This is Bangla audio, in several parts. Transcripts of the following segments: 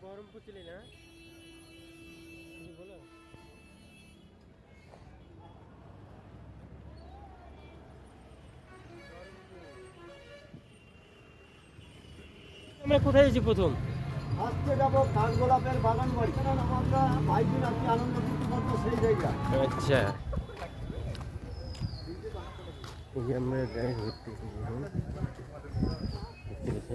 বহরমপুর ছিলি না? বলো? আমরা কোথায় এসেছি প্রথম? আজকে যাব কাঠগোলাপের বাগান বাড়ি। কারণ আমরা ভাইদিন আজকে আনন্দ করতে পারব সেই জায়গা। আচ্ছা। এই আমরা গাড়ি ঘুরতে। দেখতে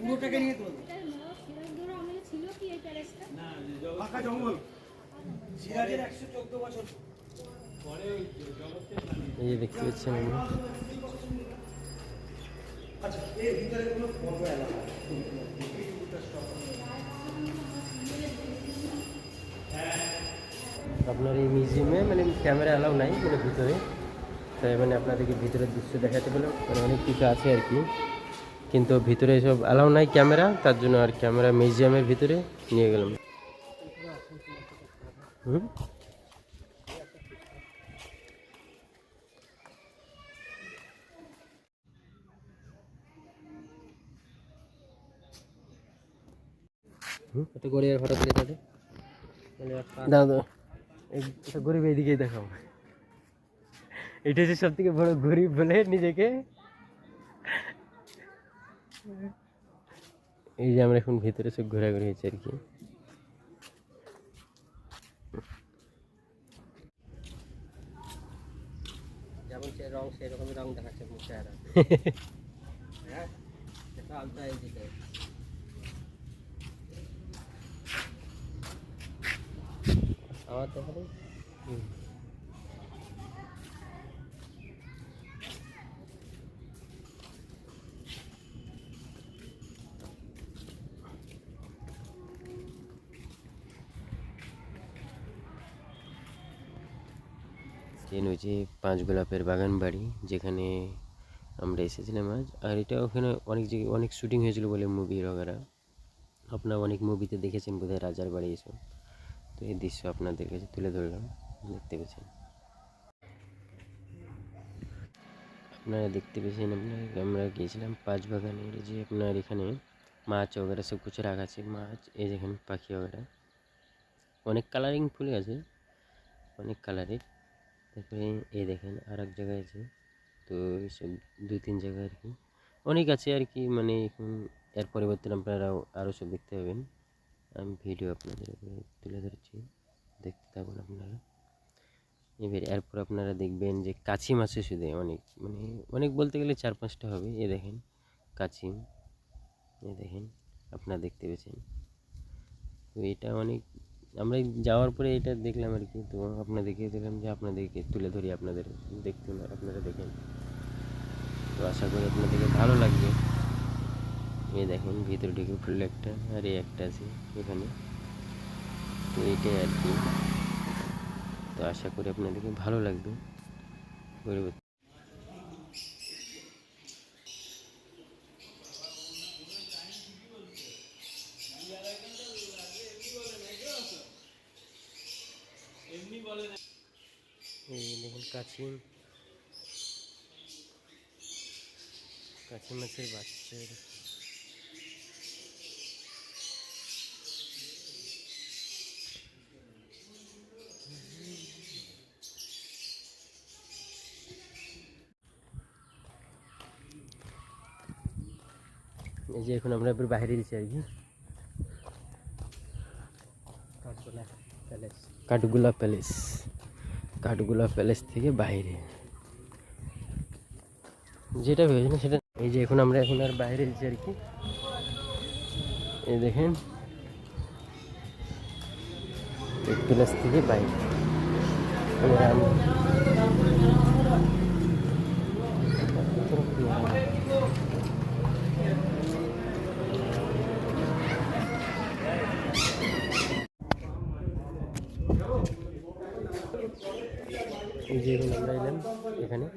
পুরোটাকে নিয়ে তো ছিল কি এই প্যালেসটা ফাঁকা জঙ্গল। সিরাজের একশো চোদ্দ বছর। এই যে দেখতে পাচ্ছেন আমরা। আচ্ছা এর ভিতরে কোনো বড় এলাকা আপনার এই মিউজিয়ামে মানে ক্যামেরা অ্যালাউ নাই মানে ভিতরে। তাই মানে আপনাদেরকে ভিতরের দৃশ্য দেখাতে পেলাম। মানে অনেক কিছু আছে আর কি। কিন্তু ভিতরে এসব অ্যালাউ নাই ক্যামেরা তার জন্য আর ক্যামেরা মিউজিয়ামের ভিতরে নিয়ে গেলাম। হুম? গড়িয়ার ফটো তুলে এটা গরিব এইদিকেই দেখাও। এটা হচ্ছে সব থেকে বড় গরিব বলে নিজেকে এই যে আমরা এখন ভিতরে সব ঘোরাঘুরি হয়েছে আর কি যেমন সে রং সেরকমই রং দেখাচ্ছে মুখ চেহারা হ্যাঁ? এটা আলতা এদিকে আমার দেখা নেই ট্রেন হচ্ছে পাঁচ গোলাপের বাগান বাড়ি, যেখানে আমরা এসেছিলাম আজ। আর এটা ওখানে অনেক জায়গায় অনেক শুটিং হয়েছিল বলে মুভির ওগারা। আপনারা অনেক মুভিতে দেখেছেন বোধহয় রাজার বাড়ি এসব। তো এই দৃশ্য আপনাদের কাছে তুলে ধরলাম, দেখতে পেয়েছেন। আপনারা দেখতে পেয়েছেন আপনার, আমরা গিয়েছিলাম পাঁচ বাগানের যে আপনার এখানে মাছ ওগারা সব কিছু রাখা আছে, মাছ, এই যেখানে পাখি ওগারা। অনেক কালারিং ফুলে আছে, অনেক কালারের তারপরে এই দেখেন আর এক জায়গায় আছে। তো এইসব দু তিন জায়গায় আর কি। অনেক আছে আর কি মানে এখন এর পরিবর্তন আপনারা আরও সব দেখতে পাবেন। আমি ভিডিও আপনাদের তুলে ধরছি, দেখতে থাকুন আপনারা। এবার এরপর আপনারা দেখবেন যে কাছি মাছে শুধু অনেক মানে অনেক বলতে গেলে চার পাঁচটা হবে। এ দেখেন, কাছিম এ দেখেন, আপনারা দেখতে পেয়েছেন। তো এটা অনেক আমরা যাওয়ার পরে এটা দেখলাম আর কি, তো আপনাদেরকে দিলাম যে আপনাদেরকে তুলে ধরি আপনাদের, দেখতে আপনারা দেখেন। তো আশা করি আপনাদেরকে ভালো লাগবে। এই দেখেন, ভিতরে ঢুকে ফুল একটা আর এই একটা আছে এখানে। তো এইটাই আর কি। তো আশা করি আপনাদেরকে ভালো লাগবে। পরিবর্তন দেখুন কাছি কাছি মাছের বাচ্চা এই যে এখন আমরা এবার বাইরে দিচ্ছি আর কি। Kathgola palace Kathgola palace Kathgola palace থেকে বাইরে। যেটা না সেটা এই যে এখন আমরা এখন আর বাইরে এসেছি আর কি। এই দেখেন প্লাস থেকে বাইরে। এবার আমি- এই যে এখন আমরা এলাম এখানে।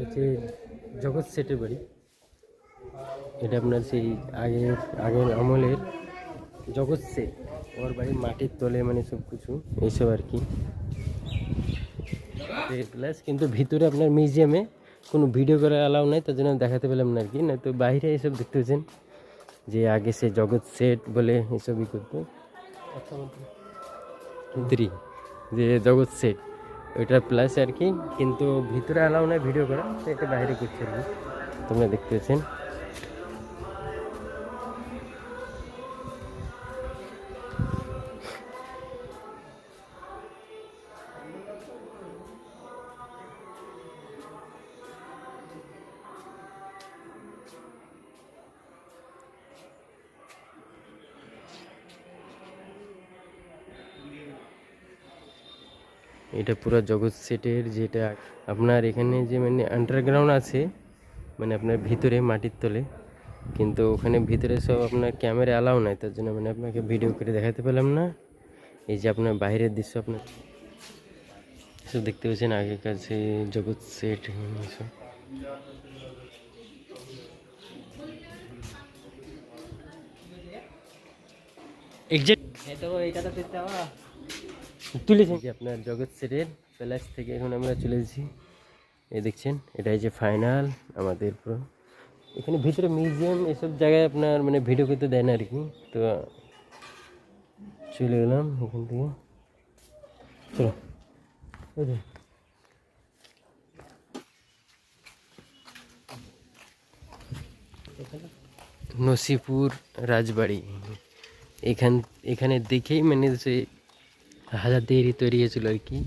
হচ্ছে জগৎ সেটের বাড়ি। এটা আপনার সেই আগের আগের আমলের জগৎ সেট ওর বাড়ি মাটির তলে মানে সব কিছু এইসব আর কি। প্লাস কিন্তু ভিতরে আপনার মিউজিয়ামে কোনো ভিডিও করা অ্যালাউ নাই তার জন্য আমি দেখাতে পেলাম না আর কি। না তো বাইরে এসব দেখতে পাচ্ছেন যে আগে সে জগৎ সেট বলে এসবই করতো। থ্রি যে জগৎ সেট ওইটা প্লাস আর কি, কিন্তু ভিতরে অ্যালাউ নাই ভিডিও করা, তো এটা বাইরে করছে আর কি। তোমরা দেখতে এটা পুরো জগৎ সেটের যেটা আপনার এখানে যে মানে আন্ডারগ্রাউন্ড আছে মানে আপনার ভিতরে মাটির তলে কিন্তু ওখানে ভিতরে সব আপনার ক্যামেরা অ্যালাউ নাই তার জন্য মানে আপনাকে ভিডিও করে দেখাতে পেলাম না। এই যে আপনার বাইরের দৃশ্য আপনার সব দেখতে পাচ্ছেন আগেকার যে জগৎ সেট এক্সাক্ট এই তো এইটা তো তুলেছেন। যে আপনার জগৎ সেটের প্যালেস থেকে এখন আমরা চলে এসেছি। এই দেখছেন, এটাই যে ফাইনাল আমাদের পুরো। এখানে ভিতরে মিউজিয়াম, এসব জায়গায় আপনার মানে ভিডিও করতে দেয় না আর কি। তো চলে গেলাম এখান থেকে। চলো নসিপুর রাজবাড়ি। এখান, এখানে দেখেই মানে সে হাজার দেরি তৈরি হয়েছিল আর কি।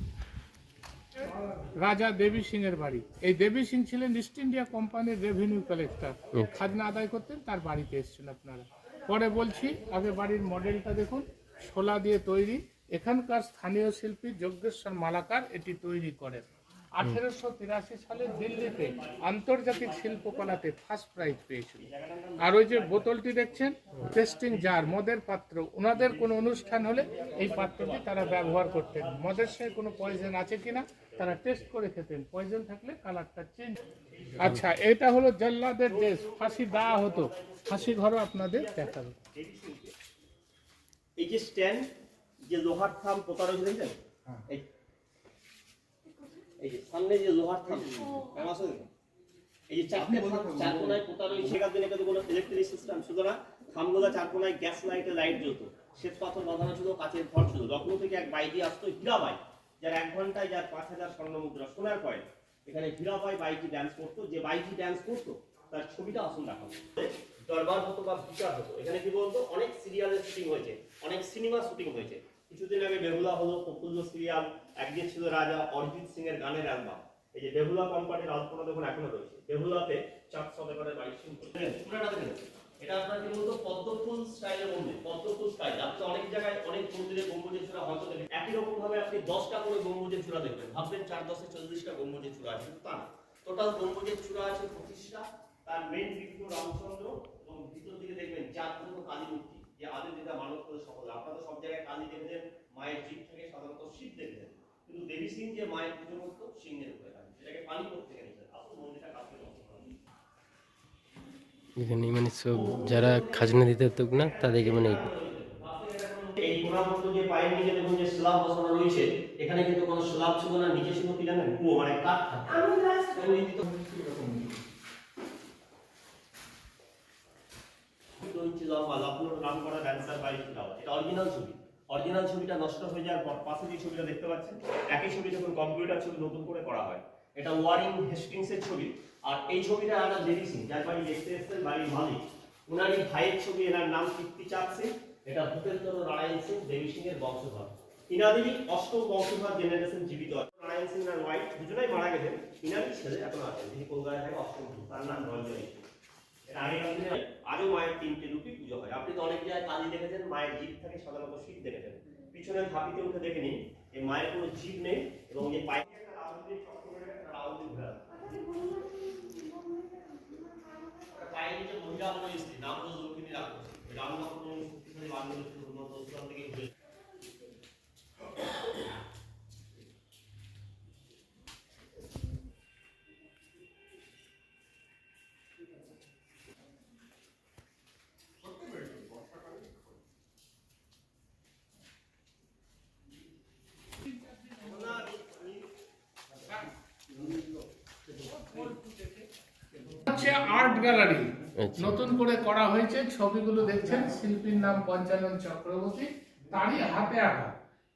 রাজা দেবী সিং এর বাড়ি। এই দেবী সিং ছিলেন ইস্ট ইন্ডিয়া কোম্পানির রেভিনিউ কালেক্টর। খাজনা আদায় করতেন তার বাড়িতে এসেছেন আপনারা। পরে বলছি আগে বাড়ির মডেলটা দেখুন শোলা দিয়ে তৈরি। এখানকার স্থানীয় শিল্পী যজ্ঞেশ্বর মালাকার এটি তৈরি করেন। আঠেরোশো তিরাশি সালে দিল্লিতে আন্তর্জাতিক শিল্পকলাতে ফার্স্ট প্রাইজ পেয়েছিল। আর ওই যে বোতলটি দেখছেন টেস্টিং জার মদের পাত্র ওনাদের কোনো অনুষ্ঠান হলে এই পাত্রটি তারা ব্যবহার করতেন। মদের সঙ্গে কোনো পয়জন আছে কিনা তারা টেস্ট করে খেতেন। পয়জন থাকলে কালারটা চেঞ্জ আচ্ছা এটা হলো জল্লাদের দেশ। ফাঁসি দেওয়া হতো। ফাঁসি ঘরও আপনাদের দেখাবে। এই যে স্ট্যান্ড যে লোহার থাম পোতা রয়েছে দেখছেন এই যে সামনে যে লোহার থাম কেমন আছে? এই যে চারটে চার কোনায় পোতা রয়েছে? সেখান দিনে কিন্তু কোনো ইলেকট্রিক সিস্টেম না থামগুলো চার কোনায় গ্যাস লাইটে লাইট জ্বলতো শ্বেত পাথর বাঁধানো ছিল কাচের ঘর ছিল। লখনৌ থেকে এক বাইদি আসতো হীরাবাই যার এক ঘন্টায় যার পাঁচ হাজার স্বর্ণ মুদ্রা সোনার কয়েন। এখানে হীরাবাই বাইটি ড্যান্স করতো। যে বাইটি ড্যান্স করতো তার ছবিটা আসুন দেখাবো। দরবার হতো বা বিচার হতো। এখানে কি বলতো? অনেক সিরিয়ালের শুটিং হয়েছে অনেক সিনেমা শুটিং হয়েছে। কিছুদিন আগে বেহুলা হলো প্রফুল্ল সিরিয়াল, একদিন ছিল রাজা অরিজিৎ সিং এর গানের অ্যালবাম এই যে বেহুলা কোম্পানির আলপনা দেখুন এখনও রয়েছে, বেহুলাতে চার পুরাটা দেখেন এটা আপনার কি বলতো, পদ্মফুল মন্দির, পদ্মফুল স্টাইল। আপনি অনেক জায়গায় অনেক মন্দিরে গম্বুজের চূড়া হয়তো দেখেন একই রকম ভাবে আপনি দশটা করে গম্বুজের চূড়া দেখবেন। ভাববেন চার দশে চল্লিশটা গম্বুজের চূড়া আছে তা না। টোটাল গম্বুজের চূড়া আছে পঁচিশটা। তার মেন বিগ্ন রামচন্দ্র, এবং ভিতর দিকে দেখবেন জাগ্রত কালী মূর্তি। যে আদি যেটা মানত করে সকলে আপনারা সব জায়গায় কালী দেখেছেন মায়ের জিভ থেকে সাধারণত শিব দেখেছেন কিন্তু দেবী সিং যে মায়ের পুজো করতো সিংহের উপরে সেটাকে পানি করতে গেছে আসল মন্দিরটা কাছে এখানে মানে সব যারা খাজনা দিতে হতো না তাদেরকে মানে এই কোনামন্ত্র যে পায়ের নিচে দেখুন যে স্ল্যাব বসানো রয়েছে এখানে কিন্তু কোনো স্ল্যাব ছিল না নিচে ছিল কি জানেন? কুয়ো মানে কাঠ ইঞ্চি নাম করা ড্যান্সার বাই এটা অরিজিনাল ছবি। অরিজিনাল ছবিটা নষ্ট হয়ে যাওয়ার পর পাশে যে ছবিটা দেখতে পাচ্ছেন, একই ছবি যখন কম্পিউটার ছবি নতুন করে করা হয়, এটা ওয়ারিং হেস্টিংস এর ছবি। আর এই ছবিটা একটা দেবী সিং যার বাড়ি দেখতে এসেছেন বাড়ির মালিক। ওনারই ভাইয়ের ছবি, এনার নাম কীর্তিচাঁদ সিং। এটা ভূপেন্দ্র নারায়ণ সিং, দেবী সিং এর বংশধর। ইনাদেরই অষ্টম বংশধর জেনারেশন জীবিত নারায়ণ সিং আর হোয়াইট দুজনেই মারা গেছেন। ইনারই ছেলে এখন আছেন তিনি কলকাতায় থাকে অষ্টম তার নাম রঞ্জনী। আজও মায়ের তিনটে রূপই পুজো হয় আপনি তো অনেক জায়গায় কালী দেখেছেন মায়ের জিভ থাকে সাধারণত শীত দেখেছেন পিছনের ধাপিতে উঠে দেখে নিন এই মায়ের কোনো জিভ নেই এবং যে পায়ে একটা নাম হলো লক্ষ্মী রাক্ষস রামনাথ কোনো শক্তিশালী গ্যালারি। আচ্ছা। নতুন করে করা হয়েছে ছবিগুলো দেখছেন শিল্পীর নাম পঞ্চানন চক্রবর্তী তারই হাতে আঁকা।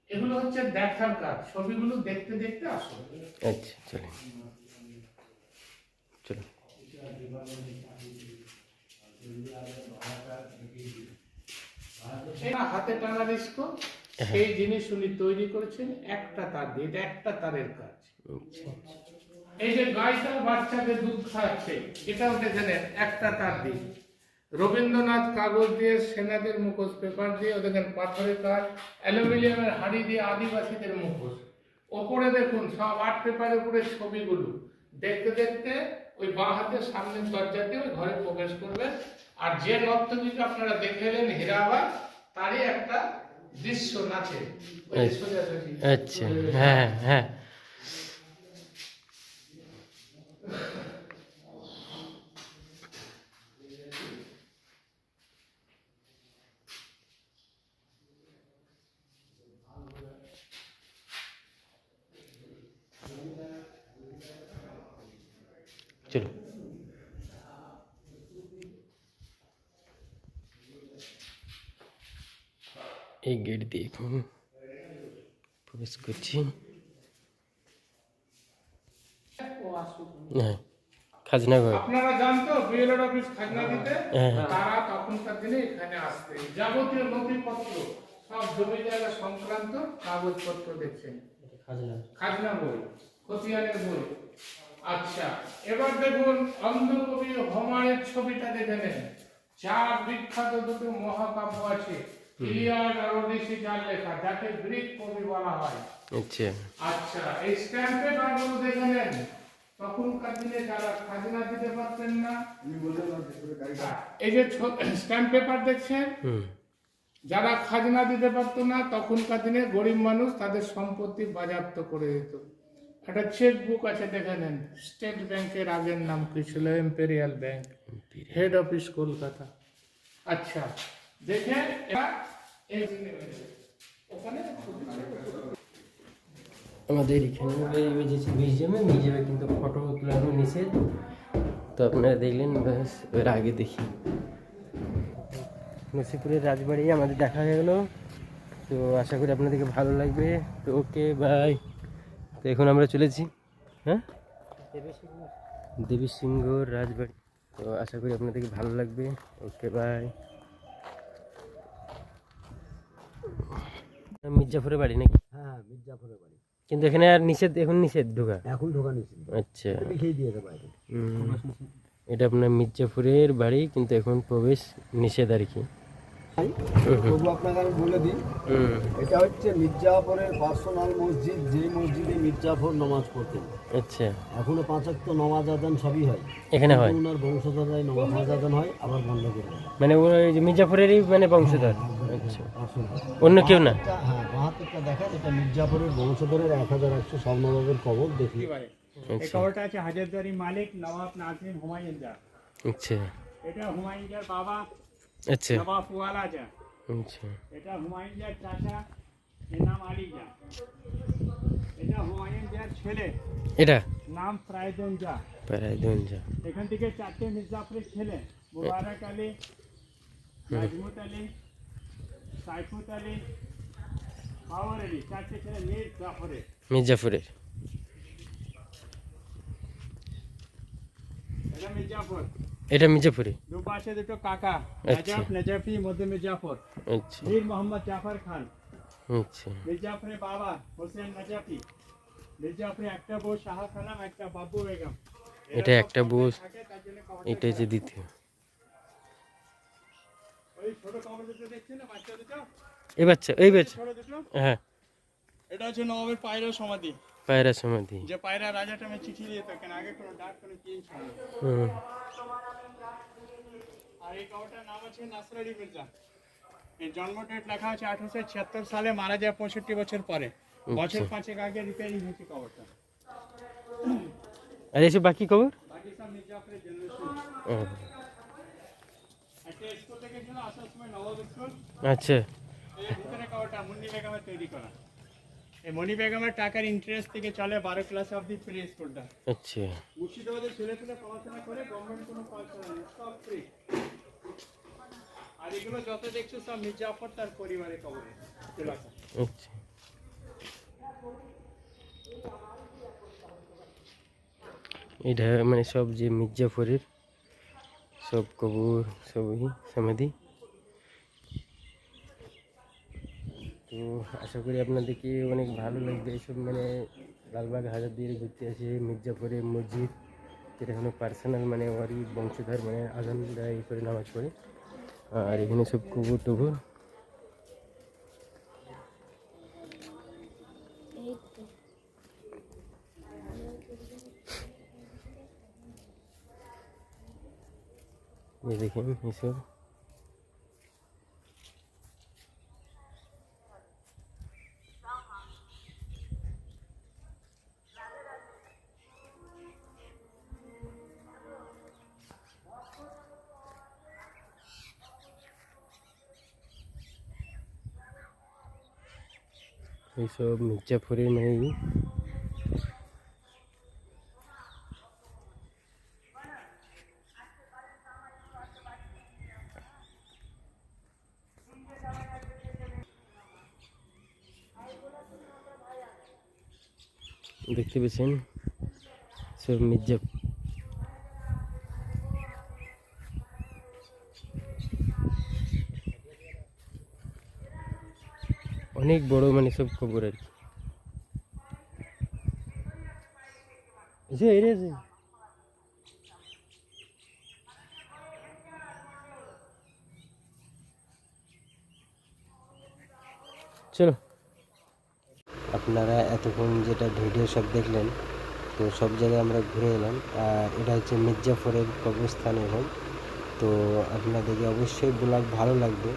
এগুলো হচ্ছে দেখার কাজ ছবিগুলো দেখতে দেখতে আসুন আচ্ছা চলো হাতে টানা ডিস্কো সেই জিনিস উনি তৈরি করেছেন একটা তার দিয়ে এটা একটা তারের কাজ। আচ্ছা। এই যে গাইটা বাচ্চাকে দুধ খাওয়াচ্ছে এটাও দেখে নেন একটা তার দিয়ে রবীন্দ্রনাথ কাগজ দিয়ে সেনাদের মুখোশ পেপার দিয়ে ও দেখেন পাথরের কাজ অ্যালুমিনিয়ামের হাড়ি দিয়ে আদিবাসীদের মুখোশ। ওপরে দেখুন সব আর্ট পেপারের উপরে ছবিগুলো। দেখতে দেখতে ওই বাঁ হাতের সামনের দরজা দিয়ে ওই ঘরে প্রবেশ করবেন আর যে নর্তকীকে আপনারা দেখে এলেন হীরাবাদ তারই একটা দৃশ্য নাচে। সোজাসুজি। আচ্ছা হ্যাঁ হ্যাঁ। চলো। এই গেট দিয়ে এখন প্রবেশ করছি। হ্যাঁ খাজনা ঘর। আপনারা জানতো বিএলআর অফিস খাজনা দিতে? হ্যাঁ। তারা তখনকার দিনে এখানে আসতে। যাবতীয় নথিপত্র সব জমি জায়গা সংক্রান্ত কাগজপত্র দেখছেন। খাজনা বই খতিয়ানের বই। আচ্ছা এবার দেখুন অন্ধকবি হোমারের ছবিটা দেখে নেন। চার বিখ্যাত দুটো মহাকাব্য আছে। ইলিয়াড আর ওডিসি যার লেখা যাকে গ্রিক কবি বলা হয়। আচ্ছা। আচ্ছা এই স্ট্যাম্পে বারগুলো দেখে নেন। তখনকার দিনে যারা খাজনা দিতে পারতেন না এই যে স্ট্যাম্প পেপার দেখছেন? যারা খাজনা দিতে পারতো না তখনকার দিনে গরিব মানুষ তাদের সম্পত্তি বাজেয়াপ্ত করে দিত। একটা চেক বুক আছে দেখে নেন। স্টেট ব্যাংকের আগের নাম কি ছিল? Imperial Bank head office Kolkata. আচ্ছা দেখে ওখানে আমাদের এখানে মিউজিয়ামে মিউজিয়ামে কিন্তু ফটো তোলানো নিষেধ। তো আপনারা দেখলেন ব্যাস এর আগে দেখি। নসিপুরের রাজবাড়ি আমাদের দেখা হয়ে গেলো। তো আশা করি আপনাদেরকে ভালো লাগবে। তো ওকে বাই তো এখন আমরা চলেছি হ্যাঁ? দেবী সিংহ রাজবাড়ি। তো আশা করি আপনাদেরকে ভালো লাগবে। ওকে বাই মির্জাপুরের বাড়ি নাকি? হ্যাঁ মির্জাপুরের বাড়ি। কিন্তু এখানে আর নিষেধ এখন নিষেধ ঢোকা? এখন ঢোকা নিষিদ্ধ আচ্ছা। এটা আপনার মির্জাপুরের বাড়ি কিন্তু এখন প্রবেশ নিষেধ আর কি। তবু আপনাকে আমি বলে দিই এটা হচ্ছে মির্জাফরের পার্সোনাল মসজিদ যেই মসজিদে মির্জাফর নামাজ পড়তেন। আচ্ছা। এখনও নামাজ আদান সবই হয়। এখানে হয়? ওনার বংশধররাই নামাজ আদান হয় আবার বন্ধ করে মানে ওই মির্জাপুরেরই মানে বংশধর? আচ্ছা। অন্য কেউ না? হ্যাঁ বাহাত্তরটা এটা মির্জাফরের বংশধরের এক হাজার একশো স্বর্ণবাবের কবর দেখি। আচ্ছা। আছে হাজারদুয়ারি মালিক নবাব নাজমিন হুমায়ুন আচ্ছা। এটা হুমায়ুন বাবা আচ্ছা। নবাব জা আচ্ছা। এটা হুমায়ুন জার চাচা এর নাম আলী জা এটা হুমায়ুন জার ছেলে। এটা? নাম প্রায়দন জা প্রায় দঞ্জা এখান থেকে চারটে মির্জাফরের ছেলে। মুবারক আলী নাজমুত আলী সাইফুত আলী বাবর আলী। চারটে ছেলে মীর জাফরের। এটা মির্জাফর এটা মির্জাপুরে? দু পাশে দুটো কাকা আচ্ছা। নজফ নজফি মধ্যে মির্জাফর। আচ্ছা। মীর মোহাম্মদ জাফর খান। আচ্ছা। মির্জাফরের বাবা হোসেন নজাফি। মির্জাপুরে একটা বউ শাহ সালাম একটা বাবু বেগম। এটা একটা বউ এটা হচ্ছে দ্বিতীয়। ওই ছোট কবর দুটো দেখছেন না বাচ্চা দুটো? এই বাচ্চা এই বাচ্চা। হ্যাঁ। এটা হচ্ছে নবাবের পায়রা সমাধি। পায়রা সমাধি যে পায়রা রাজাটা আমি চিঠি দিয়ে থাকেন আগে কোনো ডাক কোনো চেঞ্জ হয় না। হুম আর এই কবরটার নাম আছে নাসরারি মির্জা এর জন্ম ডেট লেখা আছে আঠারোশো ছিয়াত্তর সালে মারা যায় পঁয়ষট্টি বছর পরে বছর পাঁচেক আগে রিপেয়ারিং হয়েছে কবরটা আর এসব বাকি খবর বাকি সব মির্জাপুরের জেনারেশন ও, একটা স্কুল থেকে ছিল আসার সময় নবাব স্কুল আচ্ছা এই এই মণি বেগমের টাকার ইন্টারেস্ট থেকে চলে বারো ক্লাস অবধি ফ্রি স্কুলটা আচ্ছা। মুর্শিদাবাদের ছেলে পেলে পড়াশোনা করে গভর্নমেন্ট কোনো নেই সব ফ্রি আর এগুলো যত দেখছ সব মির্জাফর তার পরিবারের কবরে আচ্ছা। এটা মানে সব যে মির্জাফরের সব কবর সবই সমাধি। তো আশা করি আপনাদেরকে অনেক ভালো লাগবে এইসব মানে লালবাগ হাজার দিয়ে ঘুরতে আসে মির্জাপুরের মসজিদ যেটা এখানে পার্সোনাল মানে ওরই বংশধর মানে আজান দেয় এই করে নামাজ পড়ে আর এখানে সব কবর টবর এই তো ये देखें ये सब এইসব মির্জাপুরের মানে এই দেখতে পেয়েছেন সব মির্জা অনেক বড় মানে সব খবর আর কি। চলো। আপনারা এতক্ষণ যেটা ভিডিও সব দেখলেন, তো সব জায়গায় আমরা ঘুরে এলাম। আর এটা হচ্ছে মির্জাফরের কবরস্থান এখন তো আপনাদেরকে অবশ্যই ব্লগ ভালো লাগবে।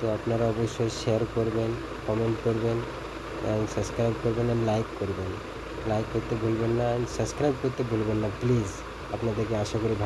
তো আপনারা অবশ্যই শেয়ার করবেন কমেন্ট করবেন অ্যান্ড সাবস্ক্রাইব করবেন অ্যান্ড লাইক করবেন। লাইক করতে ভুলবেন না অ্যান্ড সাবস্ক্রাইব করতে ভুলবেন না প্লিজ আপনাদেরকে আশা করি